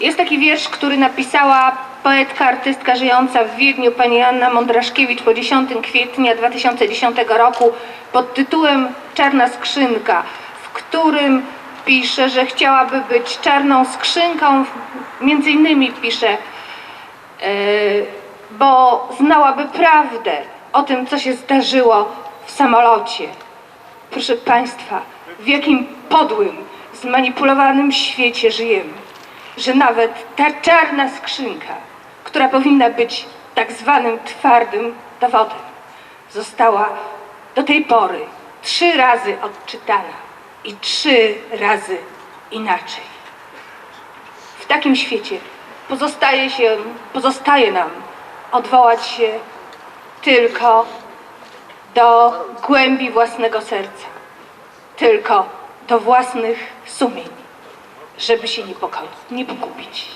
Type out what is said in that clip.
Jest taki wiersz, który napisała poetka, artystka żyjąca w Wiedniu, pani Anna Mondraszkiewicz po 10 kwietnia 2010 roku pod tytułem Czarna skrzynka, w którym pisze, że chciałaby być czarną skrzynką, między innymi pisze, e, bo znałaby prawdę o tym, co się zdarzyło w samolocie. Proszę Państwa, w jakim podłym, zmanipulowanym świecie żyjemy, że nawet ta czarna skrzynka, która powinna być tak zwanym twardym dowodem, została do tej pory trzy razy odczytana i trzy razy inaczej. W takim świecie pozostaje, się, pozostaje nam odwołać się tylko do głębi własnego serca, tylko do własnych sumień, żeby się nie, pogubić.